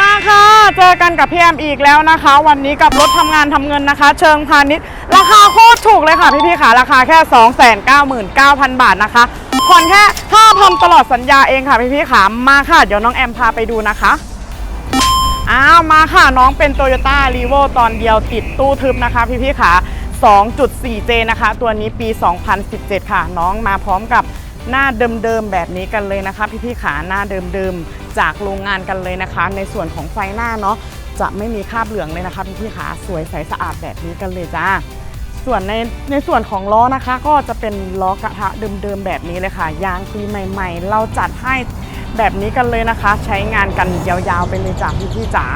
มาค่ะ เจอกันกับพี่แอมอีกแล้วนะคะ วันนี้กับรถทำงานทำเงินนะคะ เชิงพาณิชย์ ราคาโคตรถูกเลยค่ะพี่ๆค่ะราคาแค่ 299,000 บาทนะคะผ่อนแค่5,000ตลอดสัญญาเองค่ะพี่ๆค่ะมาค่ะเดี๋ยวน้องแอมพาไปดูนะคะ อ้าวมาค่ะน้องเป็น Toyota r e v o ตอนเดียวติดตู้ทึบนะคะพี่พี่ๆค่ะ 2.4J นะคะ ตัวนี้ปี 2017 ค่ะ น้องมาพร้อมกับ หน้าเดิมๆแบบนี้กันเลยนะคะ พี่ๆค่ะหน้าเดิมๆจากโรงงานกันเลยนะคะ ในส่วนของไฟหน้าเนาะจะไม่มีคราบเหลืองเลยนะคะ พี่ๆค่ะสวยใสสะอาดแบบนี้กันเลยจ้าส่วนในในส่วนของล้อนะคะ ก็จะเป็นล้อกระทะเดิมๆแบบนี้เลยค่ะ ยางปีใหม่ ๆ เราจัดให้แบบนี้กันเลยนะคะ ใช้งานกันยาวๆไปเลยจ้ะพี่ๆจ๋า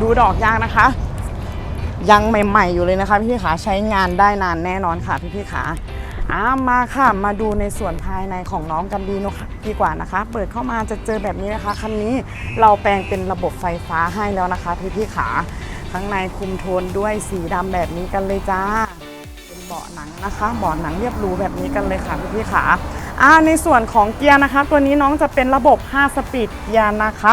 ดูดอกยางนะคะ ยังใหม่ ๆ อยู่เลยนะคะ พี่ๆขาใช้งานได้นานแน่นอนค่ะพี่ๆขา อามาค่ะ มาดูในส่วนภายในของน้องกันดีนะคะดีกว่านะคะ เปิดเข้ามาจะเจอแบบนี้นะคะ คันนี้เราแปลงเป็นระบบไฟฟ้าให้แล้วนะคะพี่ๆขา ข้างในคุมโทนด้วยสีดำแบบนี้กันเลยจ้า เป็นเบาะหนังนะคะเบาะหนังเรียบรูแบบนี้กันเลยค่ะพี่ๆขาอ่าในส่วนของเกียร์นะคะ ตัวนี้น้องจะเป็นระบบ 5 สปีดเกียร์นะคะ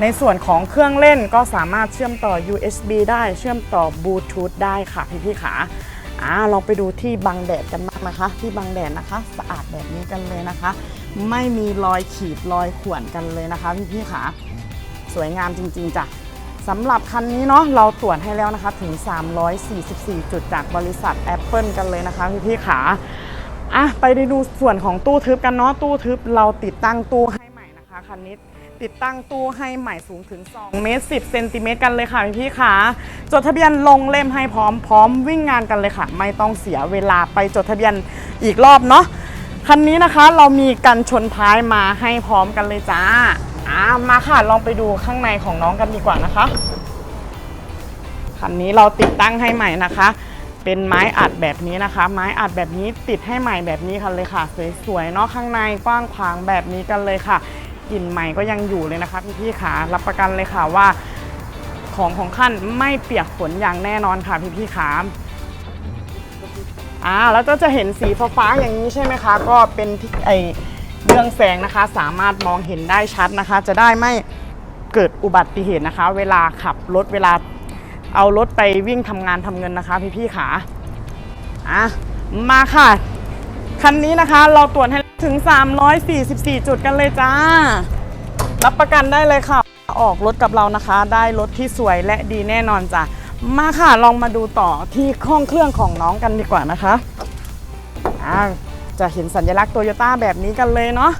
ในส่วนของเครื่องเล่นก็สามารถเชื่อมต่อ USB ได้ เชื่อมต่อบลูทูธได้ค่ะพี่ๆขา อ่าลองไปดูที่บังแดดกันบ้างนะคะ ที่บังแดดนะคะ สะอาดแบบนี้กันเลยนะคะ ไม่มีรอยขีดรอยข่วนกันเลยนะคะพี่ๆขาสวยงามจริง ๆจ้ะสำหรับคันนี้เนาะเราตรวจให้แล้วนะคะถึง 344 จุดจากบริษัท Apple กันเลยนะคะพี่ๆขาอะไปดูส่วนของตู้ทึบกันเนาะตู้ทึบเราติดตั้งตู้ให้ใหม่นะคะคันนี้ ติดตั้งตู้ให้ใหม่สูงถึง2เมตร10เซนติเมตรกันเลยค่ะพี่ๆขาจดทะเบียนลงเล่มให้พร้อมพร้อมวิ่งงานกันเลยค่ะ ไม่ต้องเสียเวลาไปจดทะเบียนอีกรอบเนาะคันนี้นะคะเรามีกันชนท้ายมาให้พร้อมกันเลยจ้าอ่ามาค่ะลองไปดูข้างในของน้องกันดีกว่านะคะคันนี้เราติดตั้งให้ใหม่นะคะ เป็นไม้อัดแบบนี้นะคะ ไม้อัดแบบนี้ติดให้ใหม่แบบนี้กันเลยค่ะ สวยๆเนาะข้างในกว้างขวางแบบนี้กันเลยค่ะ กลิ่นใหม่ก็ยังอยู่เลยนะคะพี่ๆขารับประกันเลยค่ะว่า ของของขั้นไม่เปียกฝนอย่างแน่นอนค่ะพี่ๆขาอ่าแล้วก็จะเห็นสีฟ้าๆอย่างนี้ใช่ไหมคะ ก็เป็นที่ไอเรื่องแสงนะคะ สามารถมองเห็นได้ชัดนะคะ จะได้ไม่เกิดอุบัติเหตุนะคะ เวลาขับรถเวลาเอารถไปวิ่งทำงานทำเงินนะคะ พี่ๆขาอะมาค่ะ คันนี้นะคะเราตรวจให้ถึง 344 จุดกันเลยจ้า รับประกันได้เลยค่ะ ออกรถกับเรานะคะ ได้รถที่สวยและดีแน่นอนจ้ะ มาค่ะลองมาดูต่อที่ห้องเครื่องของน้องกันดีกว่านะคะจะเห็นสัญลักษณ์โตโยต้าแบบนี้กันเลยเนาะ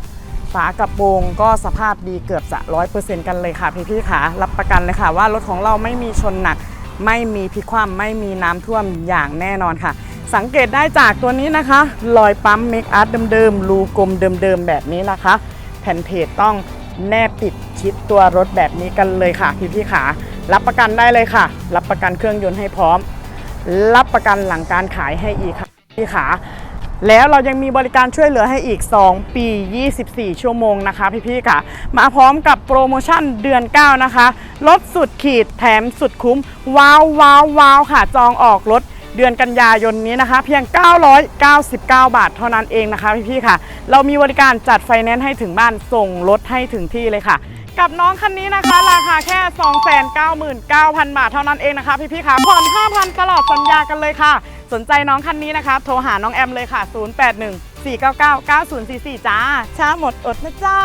ฝากระโปรงก็สภาพดีเกือบจะร้อยเปอร์เซ็นต์กันเลยค่ะพี่ๆค่ะ รับประกันเลยค่ะว่ารถของเราไม่มีชนหนัก ไม่มีพิคว่ำไม่มีน้ำท่วมอย่างแน่นอนค่ะ สังเกตได้จากตัวนี้นะคะ รอยปั๊มเมคอาร์ตเดิมๆรูกลมเดิมๆแบบนี้นะคะ แผ่นเพจต้องแนบติดชิดตัวรถแบบนี้กันเลยค่ะพี่ๆค่ะรับประกันได้เลยค่ะ รับประกันเครื่องยนต์ให้พร้อม รับประกันหลังการขายให้อีกค่ะพี่ขาแล้วเรายังมีบริการช่วยเหลือให้อีก 2 ปี 24 ชั่วโมงนะคะ พี่ๆค่ะ มาพร้อมกับโปรโมชั่นเดือน 9 นะคะ ลดสุดขีดแถมสุดคุ้ม ว้าวว้าวว้าวค่ะ จองออกรถ เดือนกันยายนนี้นะคะ เพียง 999 บาท เท่านั้นเองนะคะพี่ๆค่ะ เรามีบริการจัดไฟแนนซ์ให้ถึงบ้านส่งรถให้ถึงที่เลยค่ะ กับน้องคันนี้นะคะ ราคาแค่ 299,000 บาทเท่านั้นเองนะคะพี่ๆค่ะผ่อน5,000 ตลอดสัญญากันเลยค่ะ สนใจน้องคันนี้นะคะ โทรหาน้องแอมเลยค่ะ 081 499 9044 จ้าช้าหมดอดนะจ้า